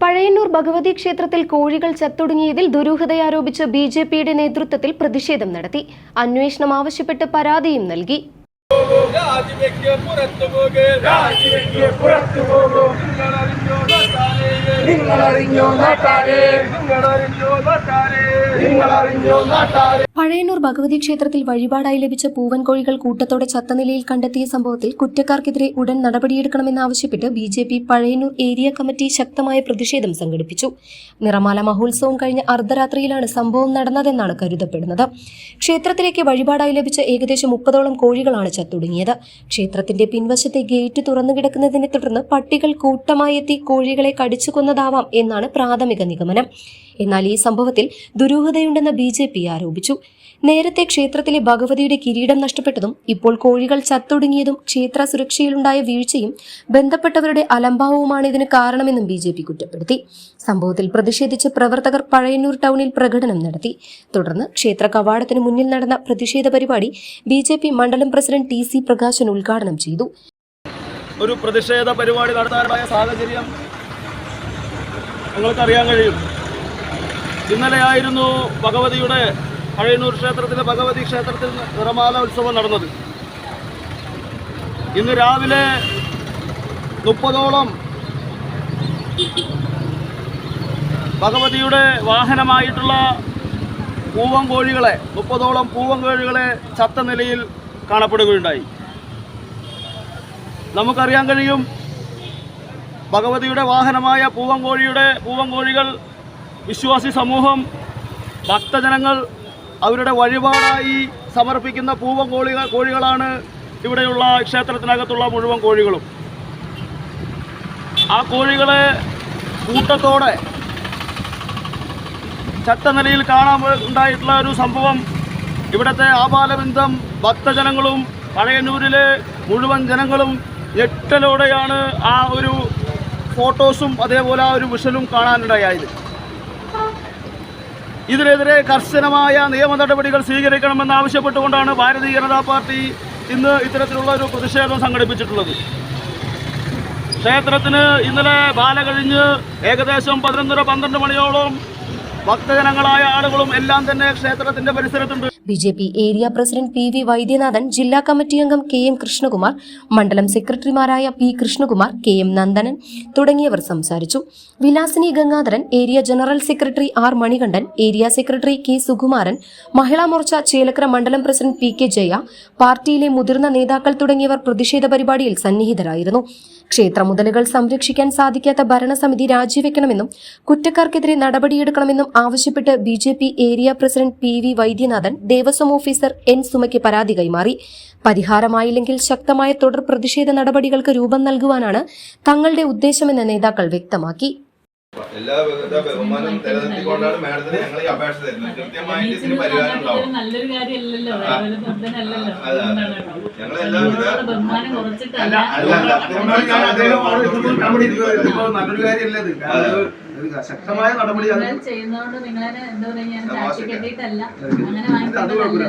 പഴയന്നൂർ ഭഗവതി ക്ഷേത്രത്തിൽ കോഴികൾ ചത്തൊടുങ്ങിയതിൽ ദുരൂഹതയാരോപിച്ച് B J പിയുടെ നേതൃത്വത്തിൽ പ്രതിഷേധം നടത്തി. അന്വേഷണം ആവശ്യപ്പെട്ട് പരാതിയും നൽകി. പുറത്തു പുറത്തു പഴയന്നൂർ ഭഗവതി ക്ഷേത്രത്തിൽ വഴിപാടായി ലഭിച്ച പൂവൻ കോഴികൾ കൂട്ടത്തോടെ ചത്ത നിലയിൽ കണ്ടെത്തിയ സംഭവത്തിൽ കുറ്റക്കാർക്കെതിരെ ഉടൻ നടപടിയെടുക്കണമെന്നാവശ്യപ്പെട്ട് B J P Pazhayannur area committee ശക്തമായ പ്രതിഷേധം സംഘടിപ്പിച്ചു. നിറമാല മഹോത്സവം കഴിഞ്ഞ അർദ്ധരാത്രിയിലാണ് സംഭവം നടന്നതെന്നാണ് കരുതപ്പെടുന്നത്. ക്ഷേത്രത്തിലേക്ക് വഴിപാടായി ലഭിച്ച ഏകദേശം മുപ്പതോളം കോഴികളാണ് ചത്തൊടുങ്ങിയത്. ക്ഷേത്രത്തിന്റെ പിൻവശത്തെ ഗേറ്റ് തുറന്നു കിടക്കുന്നതിനെ തുടർന്ന് പട്ടികൾ കൂട്ടമായി എത്തി കോഴികളെ കടിച്ചു കൊന്നതാവാം എന്നാണ് പ്രാഥമിക നിഗമനം. എന്നാൽ ഈ സംഭവത്തിൽ ദുരൂഹതയുണ്ടെന്ന് ബി ജെ പി ആരോപിച്ചു. നേരത്തെ ക്ഷേത്രത്തിലെ ഭഗവതിയുടെ കിരീടം നഷ്ടപ്പെട്ടതും ഇപ്പോൾ കോഴികൾ ചത്തൊടുങ്ങിയതും ക്ഷേത്ര സുരക്ഷയിലുണ്ടായ വീഴ്ചയും ബന്ധപ്പെട്ടവരുടെ അലംഭാവവുമാണ് ഇതിന് കാരണമെന്നും ബി ജെ പി കുറ്റപ്പെടുത്തി. സംഭവത്തിൽ പ്രതിഷേധിച്ച് പ്രവർത്തകർ പഴയന്നൂർ ടൗണിൽ പ്രകടനം നടത്തി. തുടർന്ന് ക്ഷേത്ര കവാടത്തിന് മുന്നിൽ നടന്ന പ്രതിഷേധ പരിപാടി ബി ജെ പി മണ്ഡലം പ്രസിഡന്റ് ടി സി പ്രകാശൻ ഉദ്ഘാടനം ചെയ്തു. ഒരു പ്രതിഷേധ പരിപാടി നടത്താനുള്ള സാഹചര്യം നിങ്ങൾക്കറിയാൻ കഴിയും. ഇന്നലെയായിരുന്നു ഭഗവതിയുടെ പഴയന്നൂർ ക്ഷേത്രത്തിലെ ഭഗവതി ക്ഷേത്രത്തിൽ നിറമാല ഉത്സവം നടന്നത്. ഇന്ന് രാവിലെ മുപ്പതോളം ഭഗവതിയുടെ വാഹനമായിട്ടുള്ള പൂവൻ കോഴികളെ മുപ്പതോളം പൂവൻ കോഴികളെ ചത്ത നിലയിൽ കാണപ്പെടുകയുണ്ടായി. നമുക്കറിയാൻ കഴിയും ഭഗവതിയുടെ വാഹനമായ പൂവങ്കോഴിയുടെ പൂവങ്കോഴികൾ വിശ്വാസി സമൂഹം ഭക്തജനങ്ങൾ അവരുടെ വഴിപാടായി സമർപ്പിക്കുന്ന പൂവങ്കോഴികൾ കോഴികളാണ് ഇവിടെയുള്ള ക്ഷേത്രത്തിനകത്തുള്ള മുഴുവൻ കോഴികളും. ആ കോഴികളെ കൂട്ടത്തോടെ ചത്ത നിലയിൽ കാണാൻ ഉണ്ടായിട്ടുള്ള ഒരു സംഭവം ഇവിടുത്തെ ആപാലബന്ധം ഭക്തജനങ്ങളും പഴയന്നൂരിലെ മുഴുവൻ ജനങ്ങളും ഞെട്ടലോടെയാണ് ആ ഒരു ഫോട്ടോസും അതേപോലെ ആ ഒരു വിഷലും കാണാനിടയായത്. ഇതിനെതിരെ കർശനമായ നിയമ നടപടികൾ സ്വീകരിക്കണമെന്ന് ആവശ്യപ്പെട്ടുകൊണ്ടാണ് ഭാരതീയ ജനതാ പാർട്ടി ഇന്ന് ഇത്തരത്തിലുള്ള ഒരു പ്രതിഷേധം സംഘടിപ്പിച്ചിട്ടുള്ളത്. ക്ഷേത്രത്തിന് ഇന്നലെ ബാല കഴിഞ്ഞ് ഏകദേശം പതിനൊന്നര പന്ത്രണ്ട് മണിയോളം ഭക്തജനങ്ങളായ ആളുകളും എല്ലാം തന്നെ ക്ഷേത്രത്തിന്റെ പരിസരത്തുണ്ട്. B J P area president P V Vaidyanathan ജില്ലാ കമ്മിറ്റി അംഗം കെ എം കൃഷ്ണകുമാർ മണ്ഡലം സെക്രട്ടറിമാരായ P Krishnakumar K M Nandanan തുടങ്ങിയവർ സംസാരിച്ചു. Vilasini Gangadharan area general secretary R Manikandan area secretary K Sukumaran Mahila Morcha Chelakkara മണ്ഡലം പ്രസിഡന്റ് പി കെ ജയ പാർട്ടിയിലെ മുതിർന്ന നേതാക്കൾ തുടങ്ങിയവർ പ്രതിഷേധ പരിപാടിയിൽ സന്നിഹിതരായിരുന്നു. ക്ഷേത്ര മുതലുകൾ സംരക്ഷിക്കാൻ സാധിക്കാത്ത ഭരണസമിതി രാജിവെക്കണമെന്നും കുറ്റക്കാർക്കെതിരെ നടപടിയെടുക്കണമെന്നും ആവശ്യപ്പെട്ട് B area president P V Vaidyanathan Devaswom officer N സുമയ്ക്ക് പരാതി കൈമാറി. പരിഹാരമായില്ലെങ്കിൽ ശക്തമായ തുടർ പ്രതിഷേധ നടപടികൾക്ക് രൂപം നൽകുവാനാണ് തങ്ങളുടെ ഉദ്ദേശമെന്ന് നേതാക്കൾ വ്യക്തമാക്കി. എല്ലാവിധ ബഹുമാനം നിലനിർത്തിക്കൊണ്ടാണ് മാഡത്തിന് ഞങ്ങൾ ഈ അപേക്ഷ തരുന്നത്. കൃത്യമായിട്ട് ഇതിന് പരിഹാരം ഉണ്ടാവും. നല്ലൊരു അതെ. ഞങ്ങൾ എല്ലാവിധ ശക്തമായ നടപടി അത് ചെയ്യുന്നതുകൊണ്ട് നിങ്ങളെ എന്താ പറയാ അങ്ങനെ.